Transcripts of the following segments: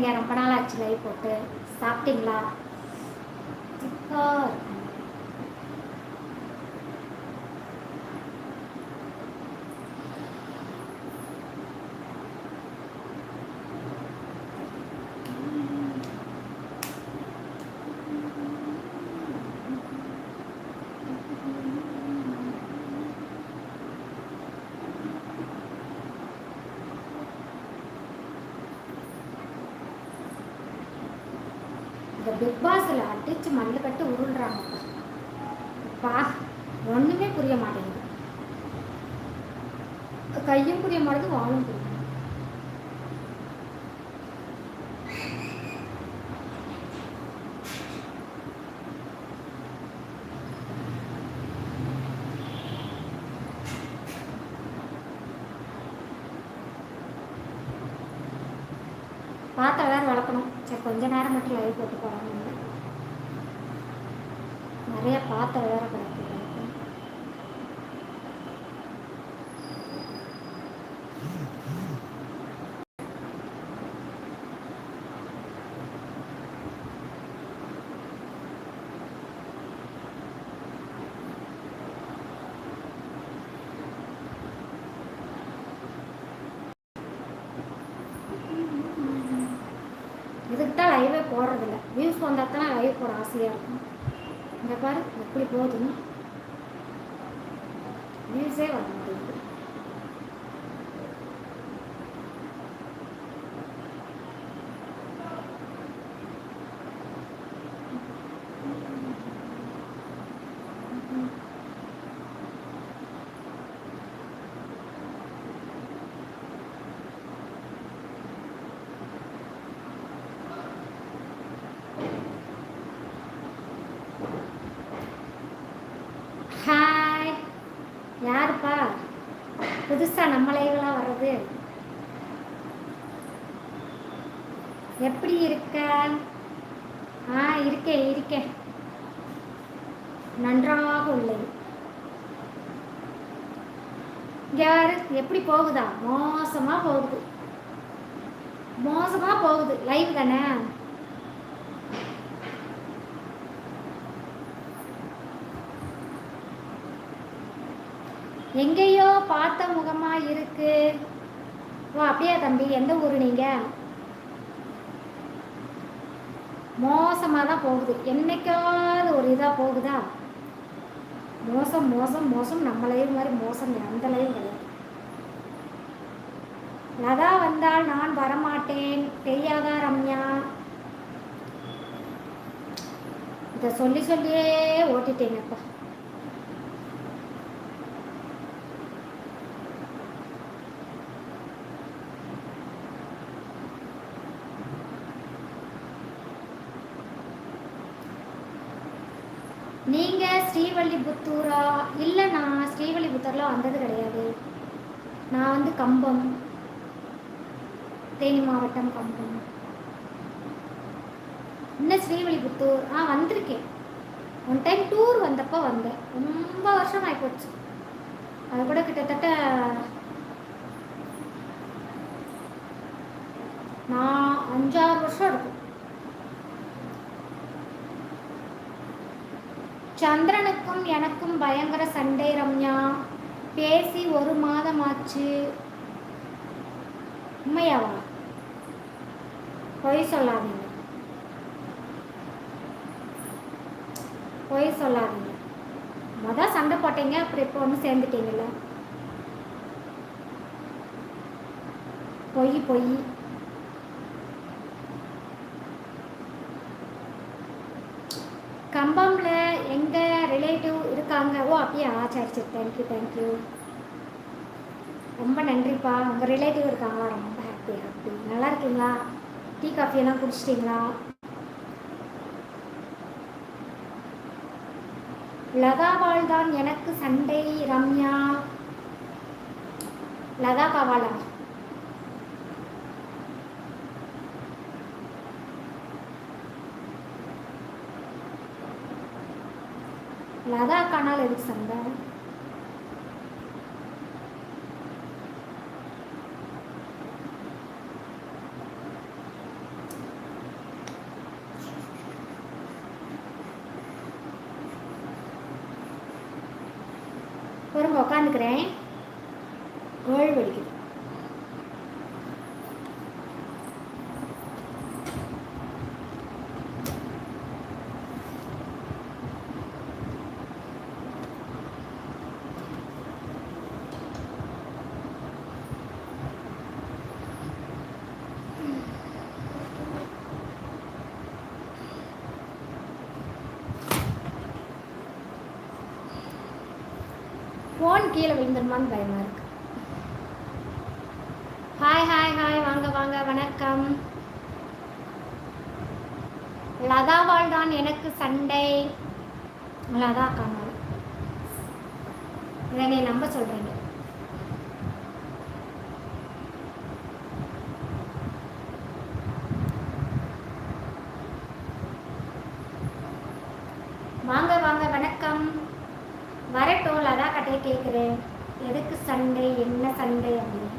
பண்ணுறீங்க ரொம்ப நாள் ஆச்சு லைவ் போட்டு சாப்பிட்டீங்களா? சிக்கர் இந்த பிக் பாஸ்ல அடிச்சு மண்ணு கட்டு உருள்றாங்க பா ஒண்ணுமே புரிய மாட்டேங்குது கையும் புரிய மாட்டேங்குது வாழும் புரிய மாட்டேங்குது. பாத்திரம் வேறு வளர்க்கணும். சரி கொஞ்ச நேரம் மட்டும் லைவ் போட்டு போகிறாங்க நிறைய பாத்திரம் வேறு கிடக்கு இதுக்கு தான் லைவே போடுறதில்ல வியூஸ் வந்தால் தான் லைவ் போட ஆசையாக இருக்கும். இந்த பாரு எப்படி போகுதுன்னு வியூஸே வர மாட்டேங்குது ஹாய் யாருப்பா புதுசாக நம்ம வர்றது? எப்படி இருக்க? ஆ இருக்கேன் இருக்கேன் நன்றாக உள்ளேன். யாரு எப்படி போகுதா? மோசமா போகுது. மோசமா போகுது. லைவ் தானே? எங்கேயோ பார்த்த முகமா இருக்கு. ஓ அப்படியா தம்பி? எந்த ஊர் நீங்க? மோசமாக தான் போகுது. என்னைக்காவது ஒரு இதாக போகுதா? மோசம் மோசம் மோசம். நம்ம மாதிரி மோசம் அந்த கிடையாது. லதா வந்தால் நான் வரமாட்டேன். தெரியாதா ரம்யா? இதை சொல்லி சொல்லியே ஓட்டிட்டேங்கப்பா நீங்க ஸ்ரீவல்லிபுத்தூரா? இல்லை நான் ஸ்ரீவல்லிபுத்தூர்லாம் வந்தது கிடையாது. நான் வந்து கம்பம். தேனி மாவட்டம் கம்பம். இன்னும் ஸ்ரீவல்லிபுத்தூர்? ஆ வந்திருக்கேன். ஒன் டைம் டூர் வந்தப்போ வந்தேன். ரொம்ப வருஷம் ஆகிப்போச்சு அது கூட கிட்டத்தட்ட நான் அஞ்சாறு வருஷம் இருக்கும். சந்திரனுக்கும் எனக்கும் பயங்கர சண்டை ரம்யா. பேசி ஒரு மாதம் ஆச்சு உண்மையாவா? பொய் சொல்லாதீங்க. பொய் சொல்லாதீங்க. மொதல் சண்டை போட்டீங்க அப்புறம் இப்போ ஒன்று சேர்ந்துட்டீங்கல்ல? பொய் பொய். இருக்காங்க ஓ அப்படியா சரி சரி. தேங்க்யூ தேங்க்யூ ரொம்ப நன்றிப்பா. உங்கள் ரிலேட்டிவ் இருக்காங்களா? ரொம்ப ஹாப்பி ஹாப்பி நல்லா இருக்கீங்களா டீ காஃபி எல்லாம் குடிச்சிட்டிங்களா? லதாவால் தான் எனக்கு சண்டை ரம்யா. லதா காவாலா லதா காணால் எதுக்கு சண்டை? ஃபோன் கீழே விழுந்துருமான்னு பயமா இருக்கு. ஹாய் ஹாய் ஹாய் வாங்க வாங்க. வணக்கம். லதாவால் தான் எனக்கு சண்டை. லதா காணாது இதை நம்ப சொல்றேன் வாங்க வாங்க வணக்கம் வரட்டும் லதா கட்டையை கேட்குறேன் எதுக்கு சண்டை என்ன சண்டை அப்படின்னு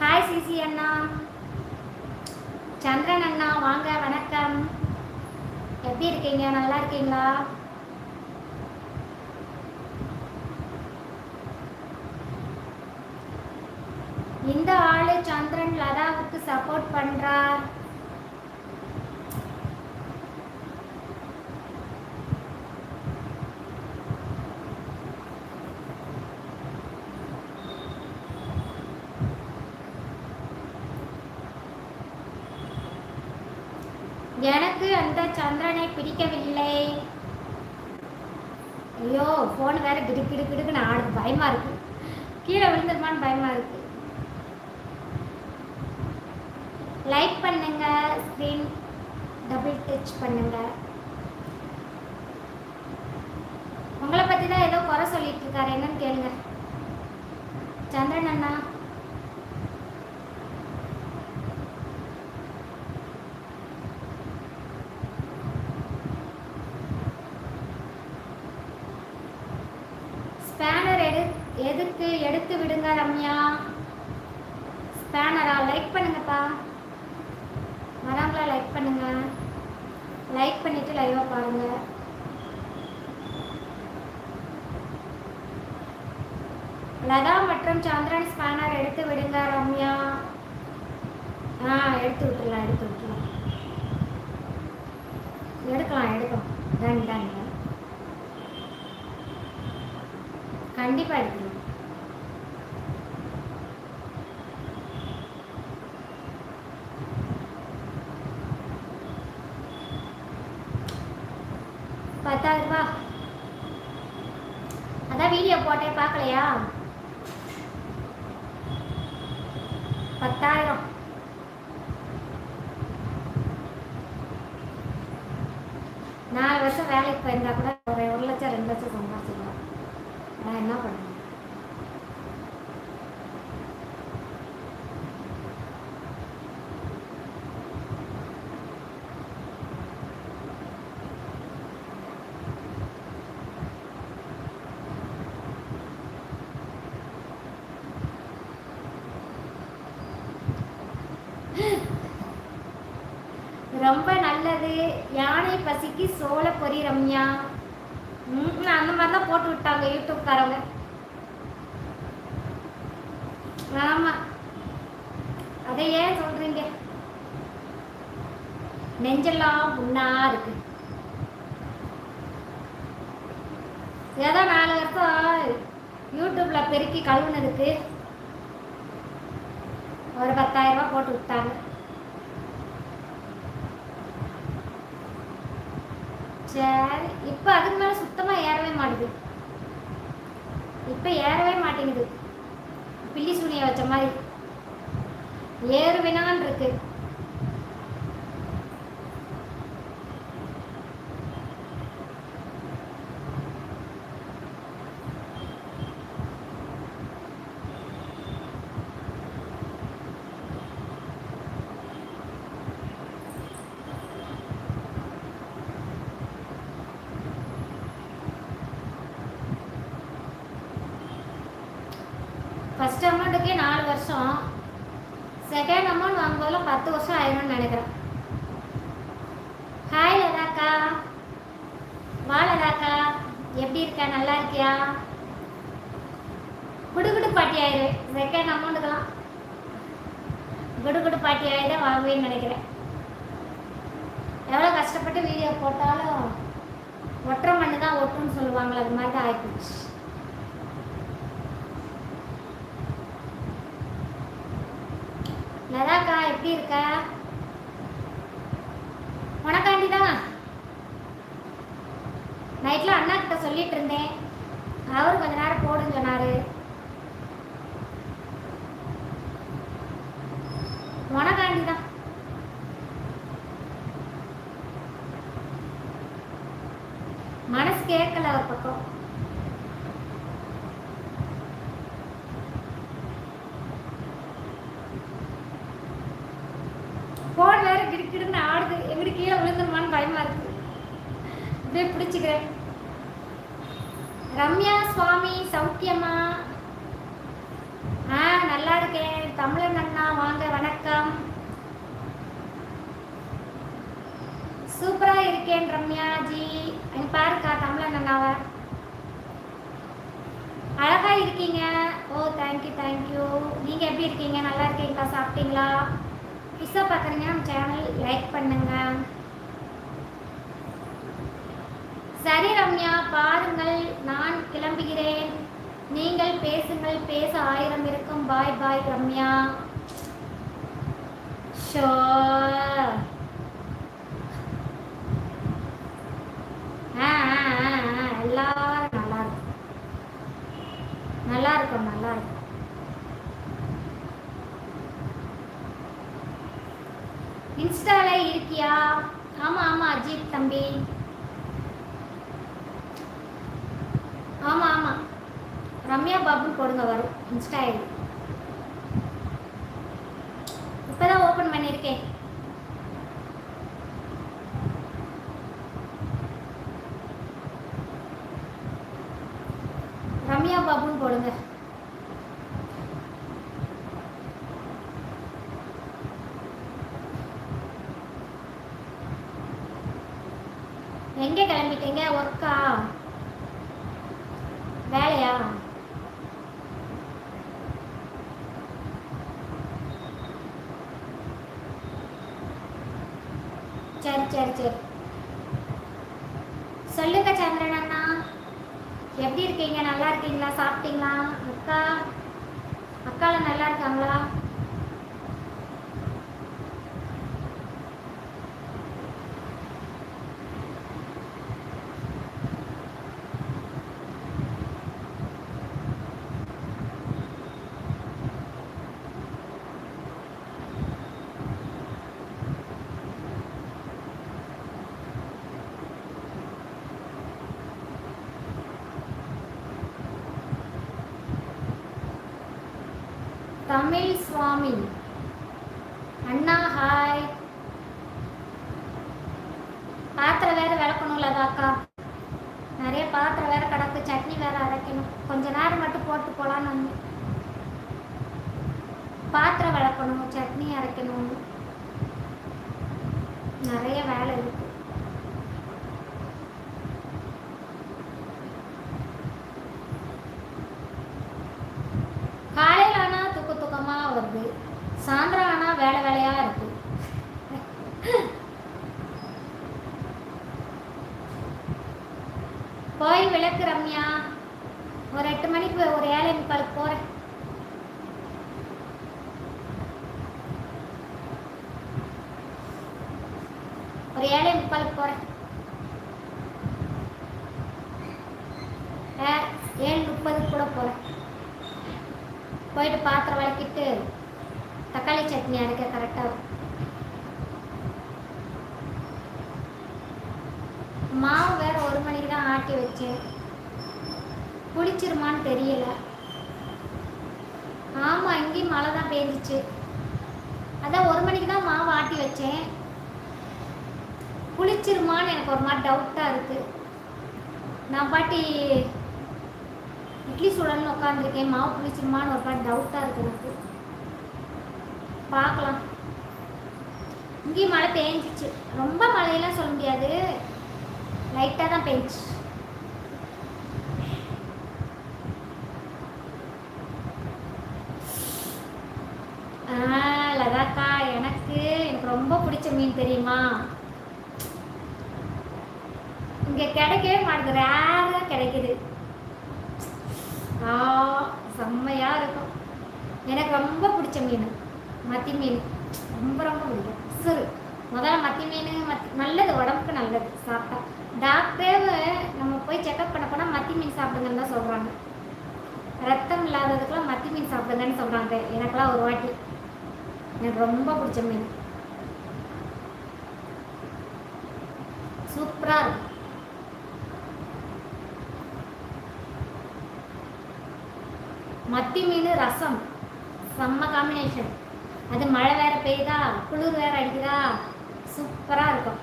ஹாய் சிசி அண்ணா சந்திரன் அண்ணா வாங்க வணக்கம். எப்படி இருக்கீங்க? நல்லா இருக்கீங்களா? இந்த ஆளு சந்திரன் லதாவுக்கு சப்போர்ட் பண்றார் எனக்கு அந்த சந்திரனை பிடிக்கவில்லை. ஐயோ ஃபோன் வேற கிடு கிடு கிடுக்குன்னு ஆடுது பயமா இருக்கு. கீழே விழுந்துருமான்னு பயமா இருக்கு. லைக் பண்ணுங்க ஸ்க்ரீன் டபுள் டச் பண்ணுங்க. உங்களை பத்தி தான் ஏதோ குறை சொல்லிட்டு இருக்காரு. என்னன்னு கேளுங்க. சந்திரன் அண்ணா ஸ்பேனர் எடு எதுக்கு எடுத்து விடுங்க ரம்யா. ஸ்பேனரா லைக் பண்ணுங்கப்பா. வரவங்களா லைக் பண்ணுங்க. லைக் பண்ணிட்டு லைவா பாருங்க. லதா மற்றும் சந்திரன் ஸ்பேனர் எடுத்து விடுங்க ரம்யா. ஆ எடுத்து விட்டுலாம் எடுத்து விட்டுலாம் எடுக்கலாம் எடுக்கலாம். டன் டன் கண்டிப்பா பத்தாயிரம் ரூபா அதான் வீடியோ போட்டேன் பார்க்கலையா? பத்தாயிரம். நாலு வருஷம் வேலைக்கு போயிருந்தா கூட ஒரு ஒரு லட்சம் ரெண்டு லட்சம் சம்பாதிச்சிக்கலாம் நான் என்ன பண்ணுறேன் ரொம்ப நல்லது யானை பசிக்கு சோள ரம்யா. ம், அந்த மாதிரி தான் போட்டு விட்டாங்க யூடியூப்காரங்க. ஆமா. அதை ஏன் சொல்றீங்க? நெஞ்செல்லாம் புண்ணா இருக்கு. ஏதோ நாலு வருஷம் யூடியூப்ல பெருக்கி கழுவுனதுக்கு ஒரு பத்தாயிரம் ரூபாய் போட்டு விட்டாங்க. சரி இப்போ அதுக்கு மேலே சுத்தமாக ஏறவே மாட்டுது. இப்போ ஏறவே மாட்டேங்குது. பில்லி சூனியை வச்ச மாதிரி. ஏறுவினான் இருக்கு ஃபர்ஸ்ட் அமௌண்ட்டுக்கே நாலு வருஷம். செகண்ட் அமௌண்ட் வாங்கும்போதெல்லாம் பத்து வருஷம் ஆயிரும்னு நினைக்கிறேன். ஹாய் லதாக்கா. வா லதாக்கா. எப்படி இருக்க? நல்லா இருக்கியா? குடுகுடு பாட்டி ஆயிரு. செகண்ட் அமௌண்ட்டுக்கெல்லாம் குடுகுடு பாட்டி ஆயிரு தான் வாங்குவேன்னு நினைக்கிறேன். எவ்வளோ கஷ்டப்பட்டு வீடியோ போட்டாலும் ஒற்றை மண்ணு தான் ஒட்டுன்னு சொல்லுவாங்களே அது மாதிரி தான் ஆகிப்போச்சு லதாக்கா எப்படி இருக்க? உனக்காண்டி தான் நைட்டில் அண்ணா கிட்ட சொல்லிட்டு இருந்தேன். அவர் கொஞ்ச நேரம் போடுன்னு சொன்னாரு. உனக்காண்டி தான் மனசு கேட்கல ஒரு பக்கம் போன் வேற கிடுக்கிடுன்னு ஆடுது எங்கிட்டு கீழே விழுந்துருமான்னு பயமா இருக்கு இப்படியே பிடிச்சிக்கிறேன். ரம்யா சுவாமி சௌக்கியமா ஆ நல்லா இருக்கேன். தமிழன் அண்ணா வாங்க வணக்கம். சூப்பரா இருக்கேன் ரம்யா ஜி. அங்க பாருக்கா தமிழன் அண்ணாவை. அழகா இருக்கீங்க. ஓ தேங்க்யூ தேங்க்யூ நீங்க எப்படி இருக்கீங்க? நல்லா இருக்கீங்களா? சாப்பிட்டீங்களா? புதுசாக பார்க்குறீங்க நம்ம சேனல் லைக் பண்ணுங்க. சரி ரம்யா பாருங்கள் நான் கிளம்புகிறேன். நீங்கள் பேசுங்கள் பேச ஆயிரம் இருக்கும். Bye bye Ramya. ஷோ. எல்லாரும் நல்லா இருக்கும். நல்லா இருக்கும் நல்லா இருக்கும். இன்ஸ்டால இருக்கியா? ஆமா ஆமா அஜித் தம்பி. ஆமாம் ஆமாம் ரம்யா பாபுன்னு போடுங்க வரும். Insta ID. சரி சரி சரி. சொல்லுங்க சந்திரன் அண்ணா. எப்படி இருக்கீங்க? நல்லா இருக்கீங்களா? சாப்பிட்டீங்களா? அக்கா அக்கால நல்லா இருக்காங்களா தமிழ் சுவாமி அண்ணா ஹாய் பாத்திரம் வேற விளக்கணும்ல அக்கா நிறைய பாத்திரம் வேற கிடக்கு சட்னி வேற அரைக்கணும். கொஞ்ச நேரம் மட்டும் போட்டு போகலான்னு வந்தேன். பாத்திரம் விளக்கணும் சட்னி அரைக்கணும். நிறைய வேலை இருக்கு. காலையில் ஆனால் தூக்க தூக்கமாக வருது. சாயந்தரம் ஆனால் வேலை வேலையாக இருக்கு போய் விளக்கு ரம்யா ஒரு எட்டு மணிக்கு ஒரு ஏழை முக்காலுக்கு போகிறேன் ஒரு ஏழை முக்காலுக்கு போகிறேன் ஏழு முப்பதுக்கு கூட போகிறேன் போயிட்டு பாத்திரம் விளக்கிட்டு தக்காளி சட்னி அரைக்க கரெக்டாக இருக்கும் மாவு வேற ஒரு மணிக்கு தான் ஆட்டி வச்சேன். புளிச்சிருமான்னு தெரியல. ஆமாம் இங்கேயும் மழை தான் பெஞ்சிச்சு. அதான் ஒரு மணிக்கு தான் மாவு ஆட்டி வச்சேன். புளிச்சிருமான்னு எனக்கு ஒரு மாதிரி டவுட்டாக இருக்குது நான் பாட்டி இட்லி சுடல்னு உட்காந்துருக்கேன் மாவு புளிச்சிருமான்னு ஒரு மாதிரி டவுட்டாக இருக்குது எனக்கு. பார்க்கலாம். இங்கேயும் மழை பெஞ்சிச்சு. ரொம்ப மழையெல்லாம் சொல்ல முடியாது. லைட்டாக தான் பெஞ்சிச்சு லதாக்கா எனக்கு எனக்கு ரொம்ப பிடிச்ச மீன் தெரியுமா? இங்கே கிடைக்கவே மாட்டேங்குது. ரேராக கிடைக்குது. ஆ செம்மையாக இருக்கும். எனக்கு ரொம்ப பிடிச்ச மீன். மத்தி மீன். ரொம்ப ரொம்ப பிடிக்கும். சிறு. முதல்ல மத்தி மீன் மத்தி நல்லது. உடம்புக்கு நல்லது. சாப்பிட்டா. டாக்டரே நம்ம போய் செக்அப் பண்ண போனால் மத்தி மீன் சாப்பிடுங்கன்னு தான் சொல்கிறாங்க ரத்தம் இல்லாததுக்கெல்லாம் மத்தி மீன் சாப்பிடுங்கன்னு சொல்கிறாங்க எனக்கெல்லாம் ஒரு வாட்டி. எனக்கு ரொம்ப பிடிச்ச மீன். சூப்பராக இருக்கும். மத்தி மீன் ரசம். செம்ம காம்பினேஷன் அது மழை வேற பெய்யுதா? குளிர் வேற அடிக்குதா? சூப்பராக இருக்கும்.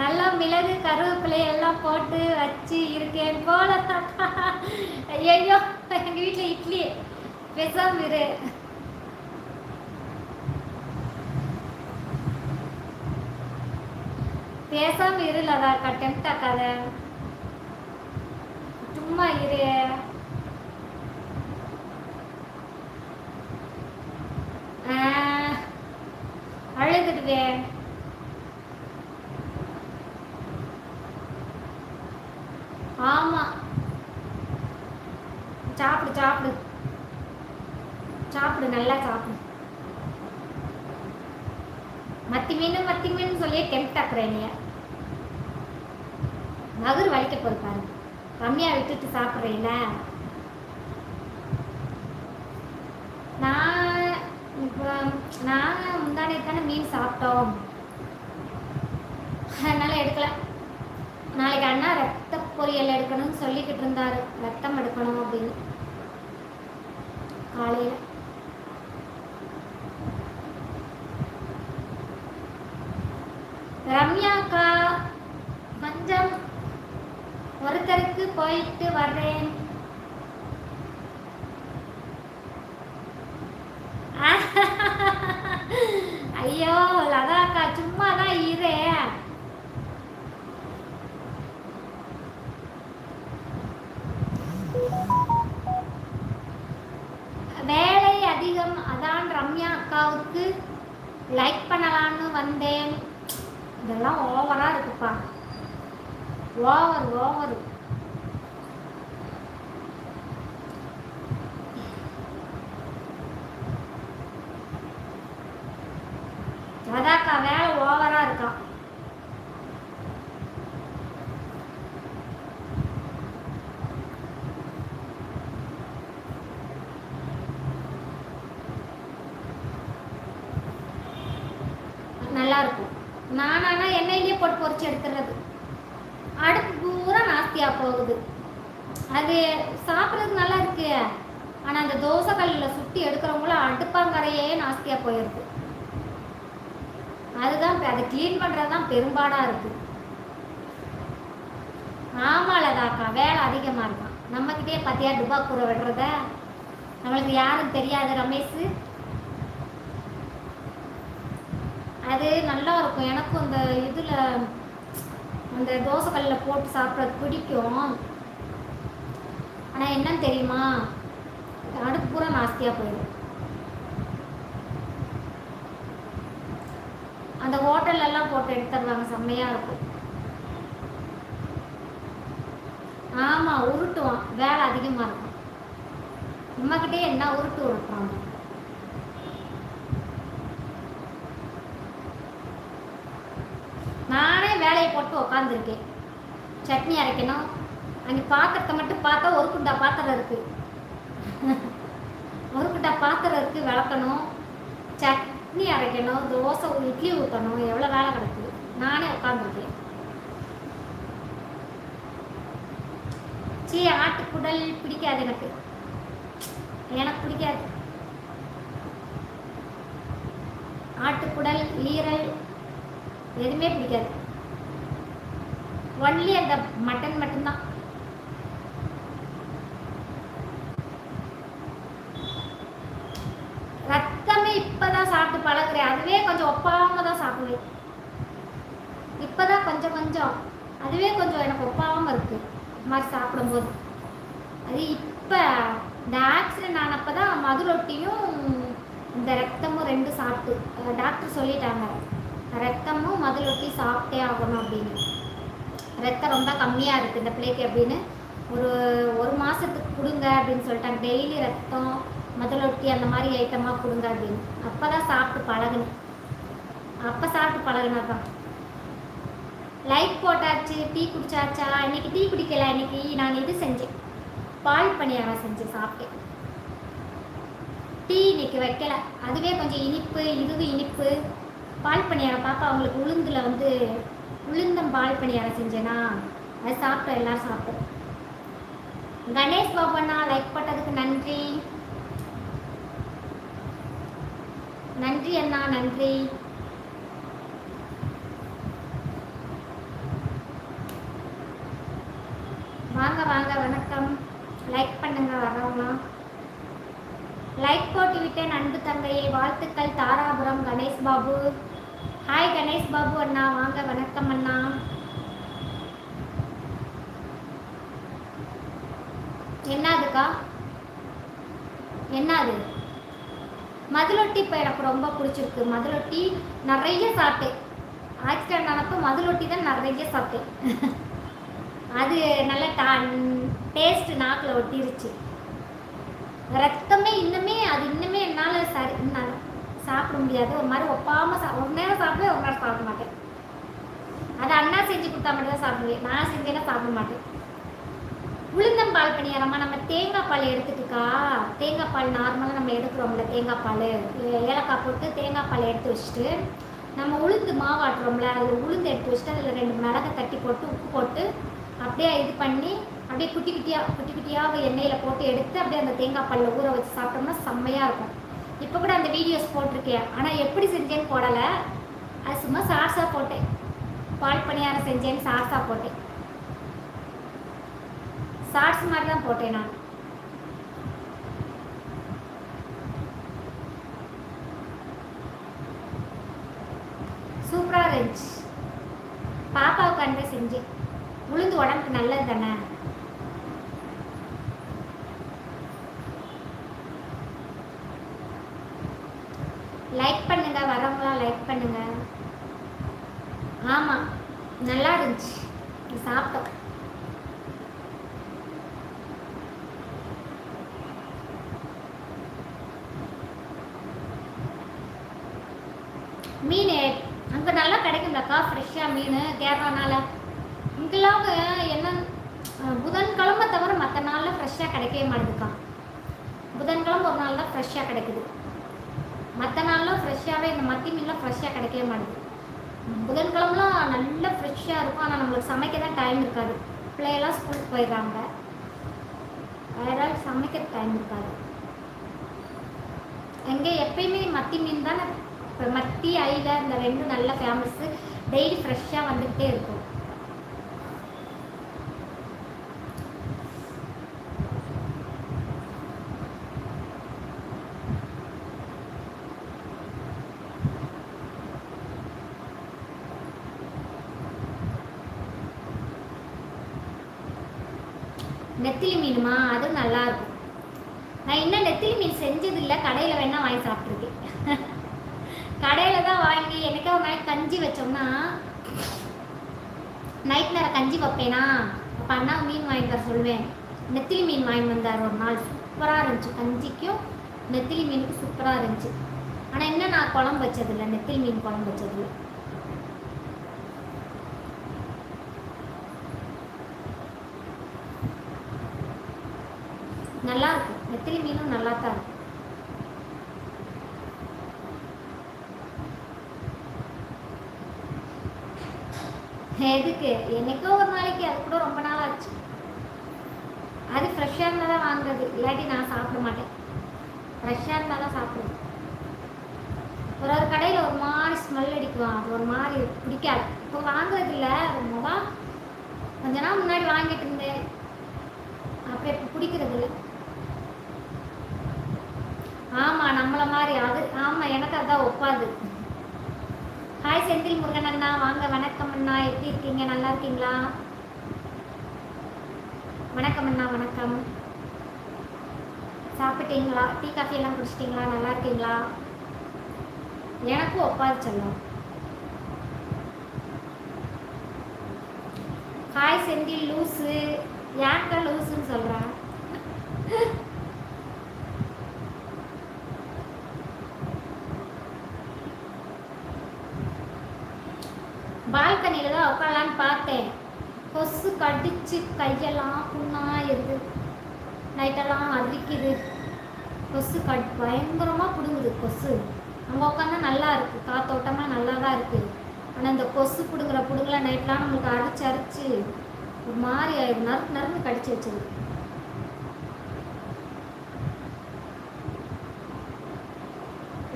நல்லா மிளகு கருவேப்பிலை எல்லாம் போட்டு வச்சு இருக்கேன் போல. ஐயோ எங்கள் வீட்டில் இட்லி. பெசாம இரு. பேசாம இருலதா டெம்ட் ஆக்காத. சும்மா இரு. அழுதுடுவேன் ஆமா சாப்பிடு சாப்பிடு சாப்பிடு நல்லா சாப்பிடு மத்தி மீன் மத்தி மீன் சொல்லி டெம்ட் ஆக்குறேன் நீ நகர் வலிக்க போய் பாரு ரம்யா விட்டுட்டு சாப்பிட்றீங்கள நான் இப்போ நாங்கள் முந்தானே தானே மீன் சாப்பிட்டோம் அதனால் எடுக்கல நாளைக்கு அண்ணா ரத்த பொரியல் எடுக்கணும்னு சொல்லிக்கிட்டு இருந்தாரு ரத்தம் எடுக்கணும் அப்படின்னு காலையில் ரம்யாக்கா கொஞ்சம் ஒருத்தருக்கு போயிட்டு வர்றேன் ஐயோ லதாக்கா சும்மா தான் இரு வேலை அதிகம் அதான் ரம்யா அக்காவுக்கு லைக் பண்ணலான்னு வந்தேன் இதெல்லாம் ஓவரா இருக்குப்பா ஓவர் ஓவர் அதாக்கா வேலை ஓவரா இருக்கா நல்லா இருக்கும் நானானா எண்ணெயிலேயே போட்டு பொறிச்சு எடுத்துடுறது அடுப்பு பூரா நாஸ்தியாக போகுது. அது சாப்பிட்றதுக்கு நல்லா இருக்கு. ஆனால் அந்த தோசை கல்லில் சுட்டி எடுக்கிறவங்களும் அடுப்பாங்கரையே நாஸ்தியாக போயிடுது. அதுதான் அதை க்ளீன் பண்ணுறது தான் பெரும்பாடாக இருக்குது ஆமாலதாக்கா வேலை அதிகமாக இருக்கும் நம்மக்கிட்டே பத்தியா டுபா கூற விடுறத? நம்மளுக்கு யாரும் தெரியாது ரமேஷ். அது நல்லா இருக்கும் எனக்கும் அந்த இதில் அந்த தோசைக்கல்லில் போட்டு சாப்பிட்றது பிடிக்கும். ஆனால் என்னன்னு தெரியுமா? அடுப்பு பூரா நாஸ்தியாக போயிடும். அந்த ஹோட்டல்லலாம் போட்டு எடுத்துடுவாங்க. செம்மையாக இருக்கும். ஆமாம் உருட்டுவான். வேலை அதிகமாக இருக்கும். நம்மக்கிட்டே என்ன உருட்டு உருட்டுறாங்க நானே வேலையை போட்டு உக்காந்துருக்கேன் சட்னி அரைக்கணும். அங்கே பாத்திரத்தை மட்டும் பார்த்தா ஒரு குண்டா பாத்திரம் இருக்குது ஒரு குண்டா பாத்திரம் இருக்குது விளக்கணும். சட்னி அரைக்கணும் தோசை இட்லி ஊற்றணும் எவ்வளோ வேலை கிடக்குது நானே உட்காந்துருக்கேன் சீ ஆட்டுக்குடல் பிடிக்காது எனக்கு. எனக்கு பிடிக்காது. ஆட்டுக்குடல் ஈரல் எதுவுமே பிடிக்காது. ஒன்லி அந்த மட்டன் மட்டும்தான். ரத்தமே இப்போதான் சாப்பிட்டு பழகுறேன். அதுவே கொஞ்சம் ஒப்பாம தான் சாப்பிடுவேன். இப்போதான் கொஞ்சம் கொஞ்சம். அதுவே கொஞ்சம் எனக்கு ஒப்பாமல் இருக்குது இது மாதிரி சாப்பிடும்போது. அது இப்போ இந்த ஆக்சிடென்ட் ஆனப்போ தான் மதுரொட்டியும் இந்த ரத்தமும் ரெண்டு சாப்பிட்டு டாக்டர் சொல்லிட்டாங்க. ரத்தமும் மதுரொட்டி சாப்பிட்டே ஆகணும் அப்படின்னு. ரத்தம் ரொம்ப கம்மியாக இருக்குது இந்த பிள்ளைக்கு அப்படின்னு ஒரு ஒரு மாதத்துக்கு கொடுங்க அப்படின்னு சொல்லிட்டாங்க. டெய்லி ரத்தம் முதலொட்டி அந்த மாதிரி ஐட்டமாக கொடுங்க அப்படின்னு. அப்போ தான் சாப்பிட்டு பழகணும் அப்போ சாப்பிட்டு பழகினாதான் லைட் போட்டாச்சு டீ குடிச்சாச்சா? இன்னைக்கு டீ குடிக்கல இன்னைக்கு நான் இது செஞ்சேன். பால் பணியாரம் செஞ்சு சாப்பிட்டேன். டீ இன்னைக்கு வைக்கல. அதுவே கொஞ்சம் இனிப்பு இதுவும் இனிப்பு. பால் பணியாரம் பாப்பா அவங்களுக்கு உளுந்தில் வந்து உளுந்தம் பால் பணியாரம் செஞ்சேனா அது சாப்பிட்டோம் எல்லாரும் சாப்பிட்டோம். கணேஷ் பாபண்ணா லைக் போட்டதுக்கு நன்றி. நன்றி அண்ணா நன்றி. வாங்க வாங்க வணக்கம். லைக் பண்ணுங்க வரவங்களாம் லைக் போட்டு விட்டேன் அன்பு தங்கையை. வாழ்த்துக்கள் தாராபுரம் கணேஷ் பாபு. ஹாய் கணேஷ் பாபு அண்ணா. வாங்க வணக்கம் அண்ணா. என்னதுக்கா? என்னது? மதுளொட்டி இப்போ எனக்கு ரொம்ப பிடிச்சிருக்கு. மதுளொட்டி நிறைய சாப்பிட்டேன். ஆக்சிடென்ட் ஆனப்போ மதுளொட்டி தான் நிறைய சாப்பிட்டேன். அது நல்ல டா டேஸ்ட் நாக்கில் ஒட்டிருச்சு. ரத்தமே இன்னுமே அது இன்னுமே என்னால் சரி சாப்பிட முடியாது. ஒரு மாதிரி ஒப்பாமல் சா ஒரு நேரம் சாப்பிடுவேன் ஒரு நேரம் சாப்பிட மாட்டேன். அது அண்ணா செஞ்சு கொடுத்தா மட்டும் தான் சாப்பிடுவேன் நான் செஞ்சேன்னா சாப்பிட மாட்டேன். உளுந்தம் பால் நம்ம தேங்காய் பால் எடுத்துட்டுக்கா? தேங்காய் பால் நார்மலாக நம்ம எடுக்கிறோம்ல தேங்காய் பால். ஏலக்காய் போட்டு தேங்காய் பால் எடுத்து வச்சுட்டு நம்ம உளுந்து மாவு ஆட்டுறோம்ல அதில் உளுந்து எடுத்து வச்சுட்டு அதில் ரெண்டு மிளகை தட்டி போட்டு உப்பு போட்டு அப்படியே இது பண்ணி அப்படியே குட்டி குட்டியாக குட்டி குட்டியாக எண்ணெயில் போட்டு எடுத்து அப்படியே அந்த தேங்காய் பாலில் ஊற வச்சு சாப்பிட்டோம்னா செம்மையாக இருக்கும். இப்போ கூட அந்த வீடியோஸ் போட்டிருக்கேன். ஆனால் எப்படி செஞ்சேன்னு போடலை. அது சும்மா சார்ஸாக போட்டேன். பால் பணியாரம் செஞ்சேன்னு சார்ஸாக போட்டேன். சார்ஸ் மாதிரி தான் போட்டேன் நான். சூப்பராக இருந்துச்சு. பாப்பாவுக்கு அன்பை செஞ்சேன். உளுந்து உடம்புக்கு நல்லது தானே லைக் பண்ணுங்க வரவங்களாம் லைக் பண்ணுங்க. ஆமாம் நல்லா இருந்துச்சு. சாப்பிட்டோம். மீன் அங்கே நல்லா கிடைக்கும்லக்கா ஃப்ரெஷ்ஷாக மீன் கேரளானால. இங்கெல்லாம் என்ன புதன்கிழமை தவிர மற்ற நாளில் ஃப்ரெஷ்ஷாக கிடைக்கவே மாட்டேதுக்கா புதன்கிழமை ஒரு நாள் தான் ஃப்ரெஷ்ஷாக கிடைக்குது. மற்ற நாள்லாம் ஃப்ரெஷ்ஷாகவே இந்த மத்தி மீன்லாம் ஃப்ரெஷ்ஷாக கிடைக்கவே மாட்டேங்குது புதன்கிழமெலாம் நல்லா ஃப்ரெஷ்ஷாக இருக்கும். ஆனால் நம்மளுக்கு சமைக்க தான் டைம் இருக்காது பிள்ளையெல்லாம் ஸ்கூலுக்கு போயிடுறாங்க. அதனால் சமைக்க டைம் இருக்காது. எங்கே எப்பயுமே மத்தி மீன் தானே? இப்போ மத்தி ஐல இந்த ரெண்டும் நல்ல ஃபேமஸ்ஸு டெய்லி ஃப்ரெஷ்ஷாக வந்துக்கிட்டே இருக்கும். நெத்திலி மீனுமா? அதுவும் நல்லாயிருக்கும் நான் இன்னும் நெத்திலி மீன் செஞ்சதில்லை. கடையில் வேணால் வாங்கி சாப்பிட்ருக்கேன் கடையில் தான் வாங்கி எனக்கே ஒரு நாளைக்கு கஞ்சி வச்சோம்னா நைட் நேரம் கஞ்சி வைப்பேனா? அப்போ அண்ணா மீன் வாங்கி தர சொல்லுவேன். நெத்திலி மீன் வாங்கி வந்தார் ஒரு நாள். சூப்பராக இருந்துச்சு. கஞ்சிக்கும் நெத்திலி மீனுக்கு சூப்பராக இருந்துச்சு. ஆனால் இன்னும் நான் குழம்பு வச்சதில்லை. நெத்திலி மீன் குழம்பு வச்சதில்லை நல்லா இருக்கும் நெத்திலி மீனும் நல்லா தான் இருக்கும். எதுக்கு? என்னைக்கோ ஒரு நாளைக்கு அது கூட ரொம்ப நாள் ஆச்சு. அது ஃப்ரெஷ்ஷாக இருந்தால் தான் வாங்குறது. இல்லாட்டி நான் சாப்பிட மாட்டேன். ஃப்ரெஷ்ஷாக இருந்தால் தான் சாப்பிடுவேன். ஒரு ஒரு கடையில் ஒரு மாதிரி ஸ்மெல் அடிக்குவான் அது ஒரு மாதிரி பிடிக்காது. இப்போ வாங்குறது இல்லை. ரொம்ப கொஞ்ச நாள் முன்னாடி வாங்கிட்டு இருந்தேன். அப்புறம் இப்போ பிடிக்கிறது இல்லை. ஆமாம் நம்மளை மாதிரி. அது ஆமாம் எனக்கு அதான் ஒப்பாது. ஹாய் செந்தில் முருகன் அண்ணா வாங்க வணக்கம் அண்ணா. எப்படி இருக்கீங்க? நல்லா இருக்கீங்களா? வணக்கம் அண்ணா வணக்கம். சாப்பிட்டீங்களா? டீ காஃபி எல்லாம் குடிச்சிட்டிங்களா? நல்லா இருக்கீங்களா? எனக்கும் ஒப்பாது செல்லம். ஹாய் செந்தில். லூஸு யாருக்கா லூஸுன்னு சொல்கிறேன் பால்கனியில் தான் உட்காரலான்னு பார்த்தேன். கொசு கடிச்சு கையெல்லாம் புண்ணாயிருது. நைட்டெல்லாம் அரிக்குது கொசு கட் பயங்கரமாக பிடுங்குது கொசு. அங்கே உட்காந்தா நல்லா இருக்குது காத்தோட்டமாக நல்லா தான் இருக்குது ஆனால் இந்த கொசு பிடுங்குற பிடுங்கல நைட்லாம் நம்மளுக்கு அரைச்சி அரைச்சி ஒரு மாதிரி ஆயிடும் நறுக்கு நறுக்கு கடிச்சு வச்சிருது.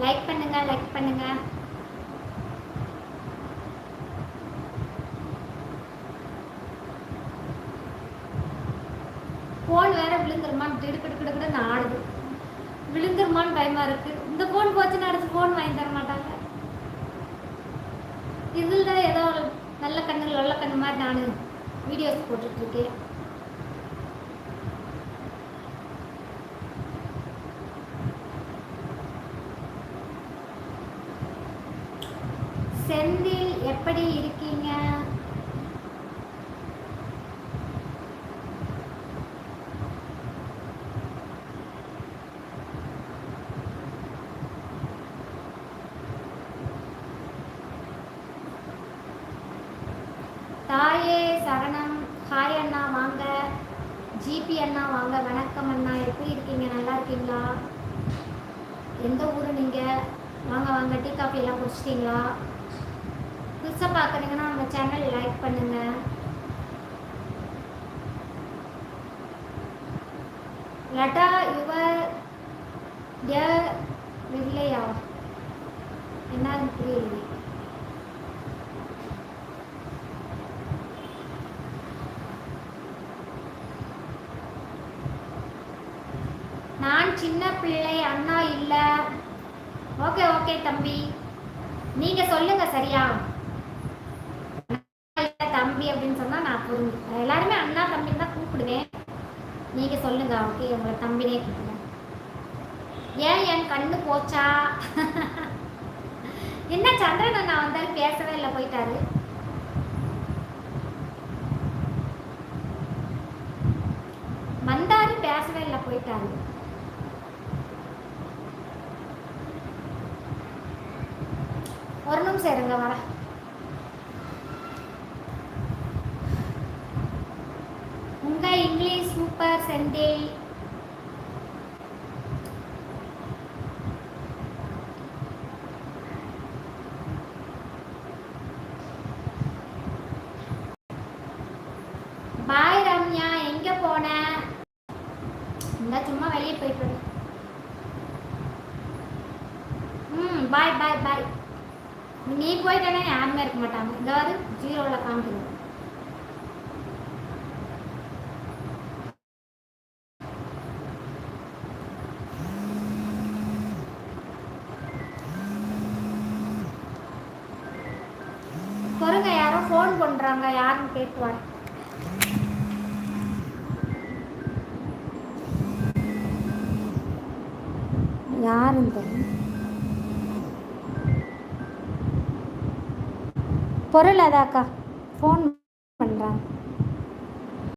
லைக் பண்ணுங்க லைக் பண்ணுங்க ஃபோன் வேற விழுந்துருமான்னு திடுக்கிடுக்கிடுக்கிடுன்னு ஆடுது விழுந்துருமான்னு இருக்கு. இந்த ஃபோன் போச்சுன்னு அடுத்து ஃபோன் வாங்கி தர மாட்டாங்க. இதில் தான் ஏதோ நல்ல கண்ணு நல்ல கண்ணு மாதிரி நான் வீடியோஸ் போட்டுட்ருக்கேன். செந்தில் எப்படி இருக்கு தாயே சரணம் ஹாய் அண்ணா வாங்க ஜிபி அண்ணா வாங்க வணக்கம் அண்ணா எப்படி இருக்கீங்க நல்லா இருக்கீங்களா எந்த ஊர் நீங்கள் வாங்க வாங்க டீ காஃபி எல்லாம் குடிச்சிட்டிங்களா புதுசாக பார்க்குறீங்கன்னா நம்ம சேனல் லைக் பண்ணுங்கள் லட்டா யுவர் இல்லையா என்னன்னு புரியலையே நான் சின்ன பிள்ளை அண்ணா இல்லை. ஓகே ஓகே தம்பி. நீங்க சொல்லுங்க சரியா? தம்பி அப்படின்னு சொன்னா நான் புரிஞ்சு எல்லாருமே அண்ணா தம்பி தான் கூப்பிடுவேன். நீங்க சொல்லுங்க ஓகே உங்களை தம்பினே கூப்பிடுவேன். ஏன் என் கண்ணு போச்சா? என்ன சந்திரன் நான் வந்தாலும் பேசவே இல்லை போயிட்டாரு வந்தாரு பேசவே இல்லை போயிட்டாரு ஒரு நிமிஷம் இருங்க வர உங்க English super Senthil bye Ramya எங்க போன இந்த சும்மா வெளியே போயிட்டு வரேன். ம் பாய் பாய் பாய் நீ போயிட்டேன்னா யாருமே இருக்க மாட்டாங்க. இந்த ஜீரோவில் காமிக்கணும் பொருள் அதாக்கா ஃபோன்